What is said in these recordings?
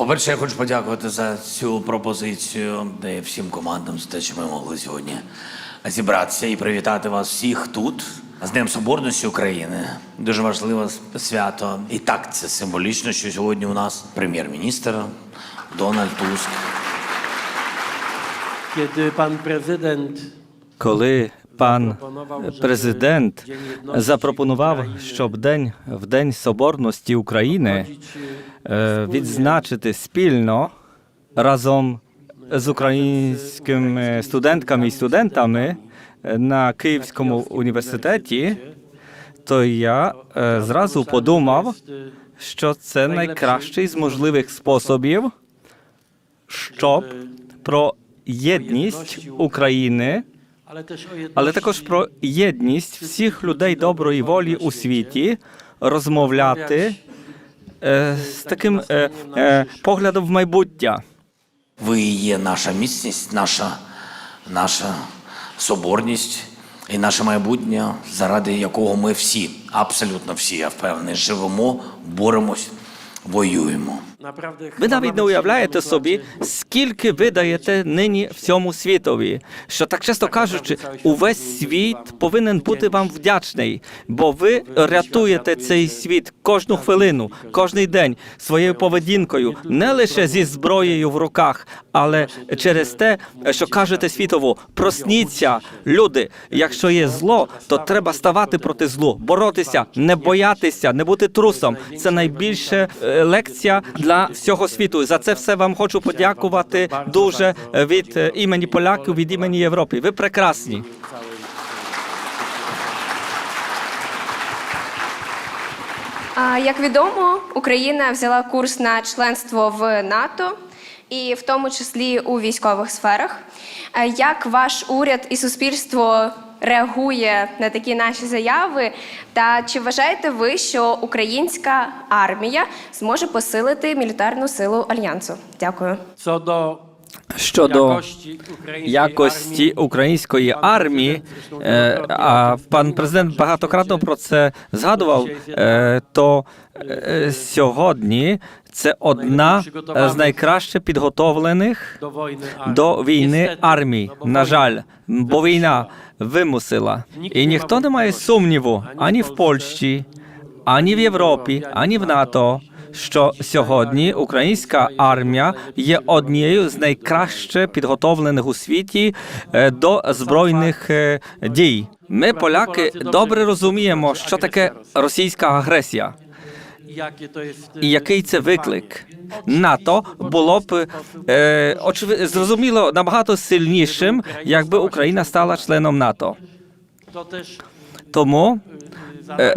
По-перше, я хочу подякувати за цю пропозицію, де всім командам за те, що ми могли сьогодні зібратися і привітати вас всіх тут з Днем Соборності України. Дуже важливе свято. І так це символічно, що сьогодні у нас прем'єр-міністр Дональд Туск. Kiedy pan prezydent Коли пан президент запропонував, щоб день в День Соборності України е, відзначити спільно разом з українськими студентками і студентами е, на Київському університеті, то я е, зразу подумав, що це найкращий з можливих способів, щоб про єдність України але також про єдність всіх людей доброї волі у світі розмовляти е, з таким е, е, поглядом в майбуття. Ви є наша міцність, наша, наша соборність і наше майбутнє, заради якого ми всі, абсолютно всі, я впевнений, живемо, боремось, воюємо. Ви навіть не уявляєте собі, скільки ви даєте нині всьому світові. Що так часто кажучи, увесь світ повинен бути вам вдячний, бо ви рятуєте цей світ кожну хвилину, кожний день своєю поведінкою, не лише зі зброєю в руках, але через те, що кажете світово, просніться, люди. Якщо є зло, то треба ставати проти злу, боротися, не боятися, не бути трусом. Це найбільша е, лекція для всього світу. За це все вам хочу подякувати дуже від імені поляків, від імені Європи. Ви прекрасні. Як відомо, Україна взяла курс на членство в НАТО і в тому числі у військових сферах. Е, Як ваш уряд і суспільство реагує на такі наші заяви? Та чи вважаєте ви, що українська армія зможе посилити мілітарну силу альянсу? Дякую. Do Щодо якості української армії, е, а пан президент багатократно про це згадував. е, То е, сьогодні це одна з найкраще підготовлених до війни армій. На жаль, бо війна вимусила, і ніхто не має сумніву ані в Польщі, ані в Європі, ані в НАТО. Що сьогодні українська армія є однією з найкраще підготовлених у світі е, до збройних е, дій. Ми, поляки, добре розуміємо, що таке російська агресія. І який це виклик? НАТО було б е, очевидно зрозуміло набагато сильнішим, якби Україна стала членом НАТО. Тому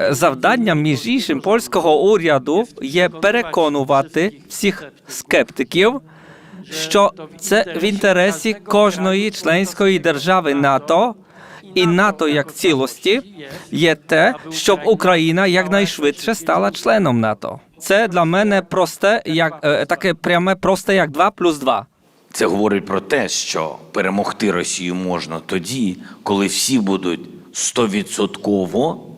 завданням між іншим польського уряду є переконувати всіх скептиків, що це в інтересі кожної членської держави НАТО. І НАТО як цілості є те, щоб Україна якнайшвидше стала членом НАТО. Це для мене просте, як е, таке пряме просте, як 2 плюс 2. Це говорить про те, що перемогти Росію можна тоді, коли всі будуть стовідсотково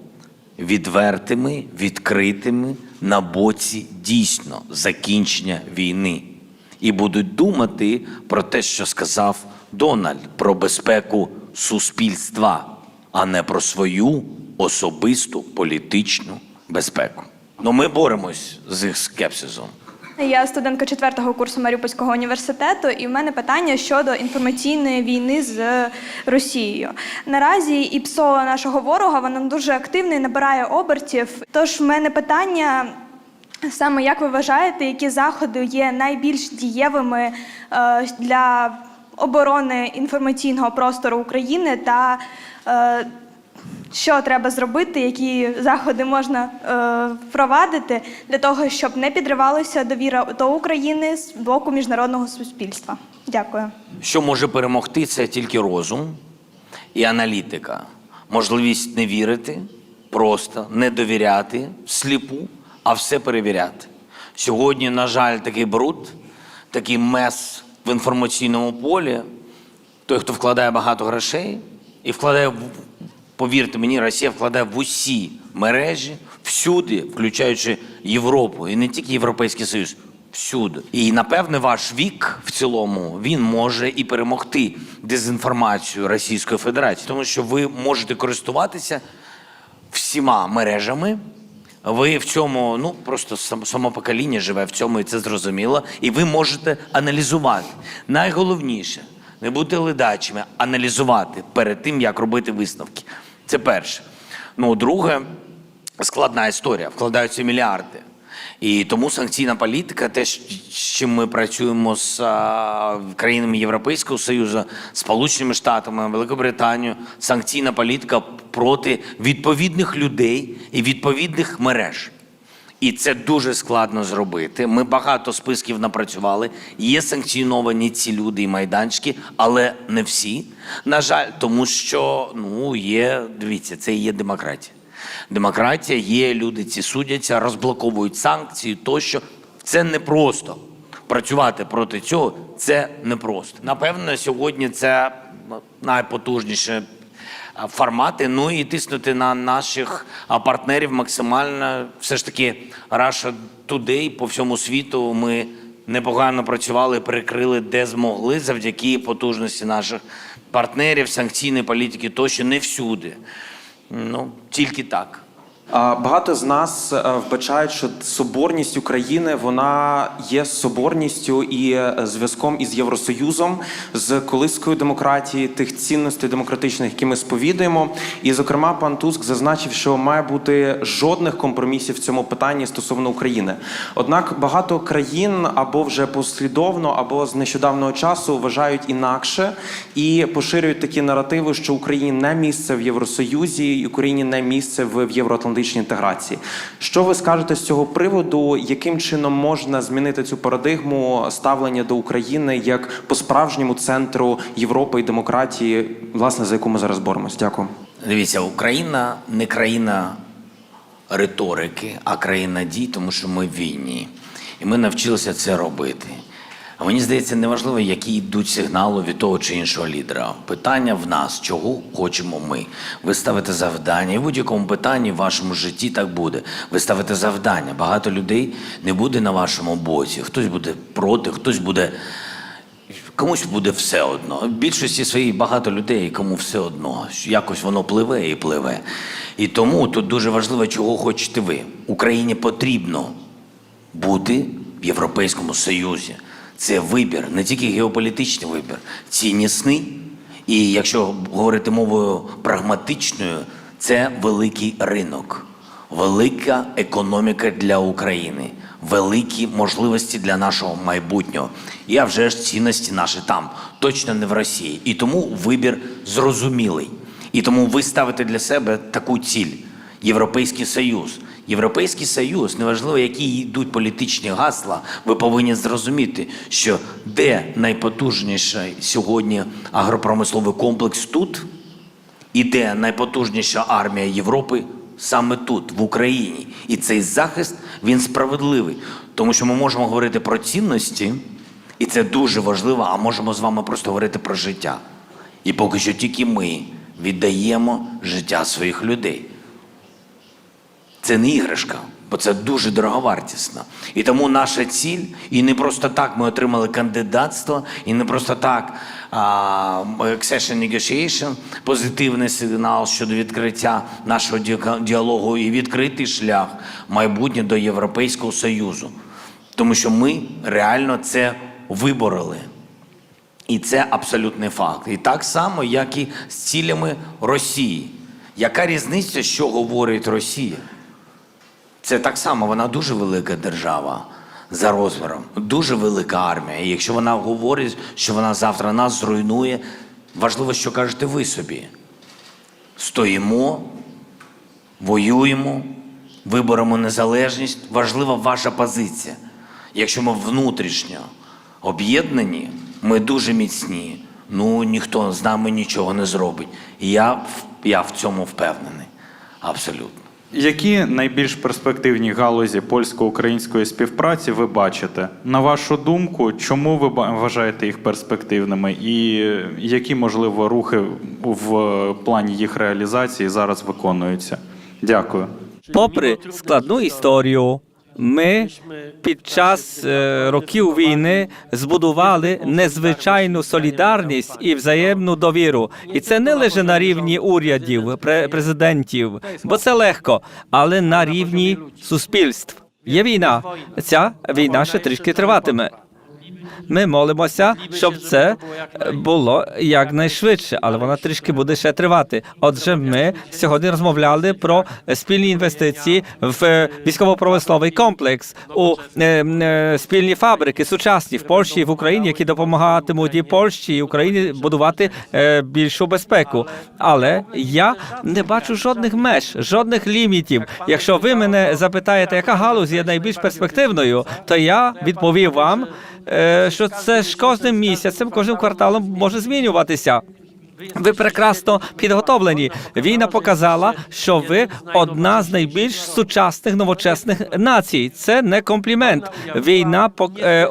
відвертими, відкритими на боці дійсно закінчення війни. І будуть думати про те, що сказав Дональд, про безпеку суспільства, а не про свою особисту політичну безпеку. Ну ми боремось з їх скепсисом. Я студентка четвертого курсу Маріупольського університету, і в мене питання щодо інформаційної війни з Росією. Наразі ІПСО нашого ворога воно дуже активне і набирає обертів. Тож в мене питання. Саме як ви вважаєте, які заходи є найбільш дієвими е, для оборони інформаційного простору України та е, що треба зробити, які заходи можна е, впровадити для того, щоб не підривалася довіра до України з боку міжнародного суспільства? Дякую. Що може перемогти, це тільки розум і аналітика. Можливість не вірити, просто не довіряти сліпу, а все перевіряти. Сьогодні, на жаль, такий бруд, такий мес в інформаційному полі. Той, хто вкладає багато грошей і вкладає, в- повірте мені, Росія вкладає в усі мережі, всюди, включаючи Європу, і не тільки Європейський Союз, всюди. І напевне ваш вік в цілому він може і перемогти дезінформацію Російської Федерації, тому що ви можете користуватися всіма мережами. Ви в цьому, ну просто сам- само покоління живе в цьому, і це зрозуміло. І ви можете аналізувати. Найголовніше не бути ледачими, аналізувати перед тим, як робити висновки. Це перше. Ну, друге, складна історія, вкладаються мільярди. І тому санкційна політика, те, з чим ми працюємо з а, країнами Європейського Союзу, Сполученими Штатами, Великобританією, санкційна політика проти відповідних людей і відповідних мереж. І це дуже складно зробити. Ми багато списків напрацювали. Є санкціоновані ці люди і майданчики, але не всі. На жаль, тому що ну є, дивіться, це і є демократія. Демократія є, люди ці судяться, розблоковують санкції тощо. Це непросто. Працювати проти цього це непросто. Напевно, сьогодні це найпотужніше формати. Ну і тиснути на наших партнерів максимально. Все ж таки, Russia Today по всьому світу ми непогано працювали, перекрили де змогли завдяки потужності наших партнерів, санкційної політики тощо не всюди. Ну, тільки так. Багато з нас е, вбачають, що соборність України вона є соборністю і е, зв'язком із Євросоюзом, з колискою демократії, тих цінностей демократичних, які ми сповідуємо. І, зокрема, пан Туск зазначив, що має бути жодних компромісів в цьому питанні стосовно України. Однак багато країн або вже послідовно, або з нещодавнього часу вважають інакше і поширюють такі наративи, що Україні не місце в Євросоюзі, Україні не місце в в євроатлантичній інтеграції. Що ви скажете з цього приводу? Яким чином можна змінити цю парадигму ставлення до України як по справжньому центру Європи і демократії, власне за яку ми зараз боремось? Дякую. Дивіться, Україна не країна риторики, а країна дій, тому що ми в війні. І ми навчилися це робити. А мені здається, неважливо, які йдуть сигнали від того чи іншого лідера. Питання в нас, чого хочемо ми. Ви ставите завдання, і в будь-якому питанні в вашому житті так буде. Ви ставите завдання. Багато людей не буде на вашому боці. Хтось буде проти, хтось буде Комусь буде все одно. В більшості своїй багато людей, кому все одно. Якось воно пливе і пливе. І тому тут дуже важливо, чого хочете ви. Україні потрібно бути в Європейському Союзі. Це вибір, не тільки геополітичний вибір, ціннісний. І якщо говорити мовою прагматичною, це великий ринок, велика економіка для України, великі можливості для нашого майбутнього. А вже ж цінності наші там, точно не в Росії. І тому вибір зрозумілий. І тому ви ставите для себе таку ціль Європейський Союз. Європейський Союз, неважливо, які йдуть політичні гасла, ви повинні зрозуміти, що де найпотужніший сьогодні агропромисловий комплекс тут, і де найпотужніша армія Європи саме тут, в Україні. І цей захист він справедливий, тому що ми можемо говорити про цінності, і це дуже важливо, а можемо з вами просто говорити про життя. І поки що тільки ми віддаємо життя своїх людей. Це не іграшка, бо це дуже дороговартісно. І тому наша ціль, і не просто так ми отримали кандидатство, і не просто так а, accession negotiation, позитивний сигнал щодо відкриття нашого діалогу і відкритий шлях майбутнє до Європейського Союзу. Тому що ми реально це вибороли. І це абсолютний факт. І так само, як і з цілями Росії. Яка різниця, що говорить Росія? Це так само, вона дуже велика держава за розміром, дуже велика армія. І якщо вона говорить, що вона завтра нас зруйнує, важливо, що кажете ви собі. Стоїмо, воюємо, виборемо незалежність. Важлива ваша позиція. Якщо ми внутрішньо об'єднані, ми дуже міцні. Ну ніхто з нами нічого не зробить. І я, я в цьому впевнений. Абсолютно. Які найбільш перспективні галузі польсько-української співпраці ви бачите? На вашу думку, чому ви вважаєте їх перспективними, і які можливо рухи в плані їх реалізації зараз виконуються? Дякую. Попри складну історію, Ми під час е, років війни збудували незвичайну солідарність і взаємну довіру. І це не лише на рівні урядів, пре- президентів, бо це легко, але на рівні суспільств. Є війна. Ця війна ще трішки триватиме. Ми молимося, щоб це було якнайшвидше, але вона трішки буде ще тривати. Отже, ми сьогодні розмовляли про спільні інвестиції в військово-промисловий комплекс у е, е, спільні фабрики, сучасні в Польщі і в Україні, які допомагатимуть і Польщі і Україні будувати е, більшу безпеку. Але я не бачу жодних меж, жодних лімітів. Якщо ви мене запитаєте, яка галузь є найбільш перспективною, то я відповів вам. Що це ж кожним місяцем, кожним кварталом може змінюватися. Ви прекрасно підготовлені. Війна показала, що ви одна з найбільш сучасних новочесних націй. Це не комплімент. Війна е,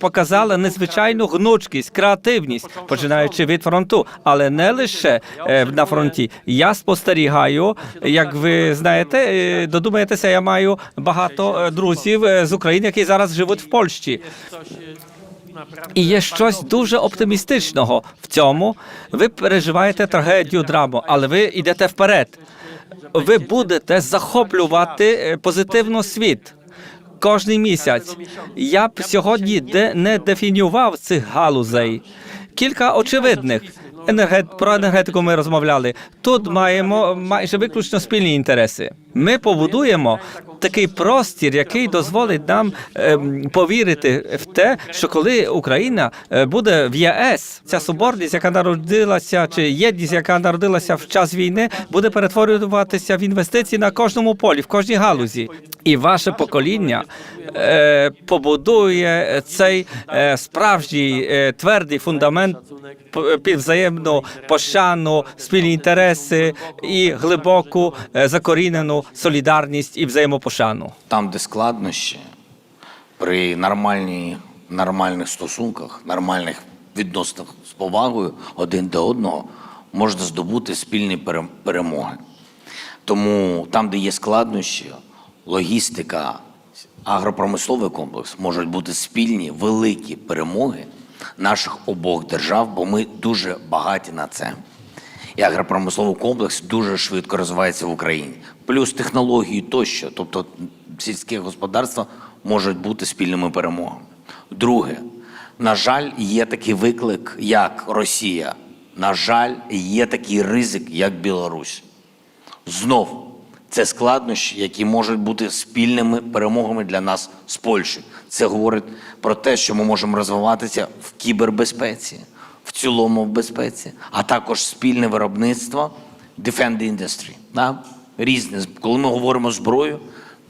показала незвичайну гнучкість, креативність, починаючи від фронту, але не лише е, на фронті. Я спостерігаю, як ви знаєте, е, додумаєтеся, я маю багато друзів з України, які зараз живуть в Польщі. І є щось дуже оптимістичного в цьому. Ви переживаєте трагедію, драму, але ви йдете вперед. Ви будете захоплювати е, позитивно світ. Кожний місяць я б сьогодні де не дефінював цих галузей. Кілька очевидних. Енергет про енергетику ми розмовляли. Тут маємо майже виключно спільні інтереси. Ми побудуємо такий простір, який дозволить нам ем, повірити в те, що коли Україна е, буде в ЄС, ця соборність, яка народилася, чи єдність, яка народилася в час війни, буде перетворюватися в інвестиції на кожному полі, в кожній галузі. І ваше покоління е, побудує цей е, справжній твердий фундамент п- під взаємну пощану, спільні інтереси і глибоку закорінену солідарність і взаємопошану. Там, де складнощі, при нормальній, нормальних стосунках, нормальних відносинах з повагою один до одного, можна здобути спільні пере- перемоги. Тому там, де є складнощі, логістика, агропромисловий комплекс можуть бути спільні великі перемоги наших обох держав, бо ми дуже багаті на це. І агропромисловий комплекс дуже швидко розвивається в Україні. Плюс технології тощо, тобто сільське господарство можуть бути спільними перемогами. Друге, на жаль, є такий виклик, як Росія. На жаль, є такий ризик, як Білорусь. Знов це складнощі, які можуть бути спільними перемогами для нас з Польщею. Це говорить про те, що ми можемо розвиватися в кібербезпеці, в цілому в безпеці, а також спільне виробництво defend industry. Да? Різне. Коли ми говоримо зброю,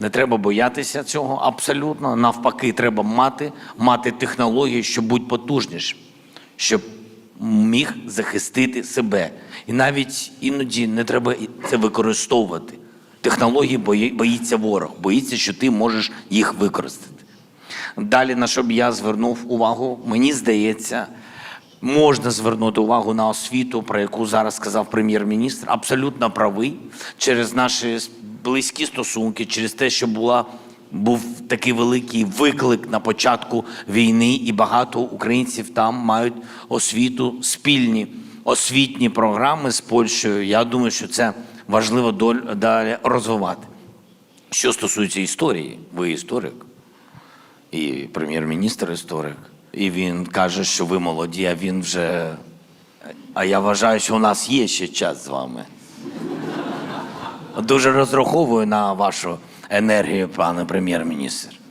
не треба боятися цього абсолютно. Навпаки, треба мати, мати технології, щоб бути потужнішим, щоб міг захистити себе. І навіть іноді не треба це використовувати. Технології бої- боїться ворог, боїться, що ти можеш їх використати. Далі, на що б я звернув увагу, мені здається, можна звернути увагу на освіту, про яку зараз сказав прем'єр-міністр. Абсолютно правий через наші близькі стосунки, через те, що була. Був такий великий виклик на початку війни, і багато українців там мають освіту, спільні освітні програми з Польщею. Я думаю, що це важливо далі розвивати. Що стосується історії, ви історик, і прем'єр-міністр історик, і він каже, що ви молоді, а він вже. А я вважаю, що у нас є ще час з вами. Дуже розраховую на вашу енергію, пане прем'єр-міністр.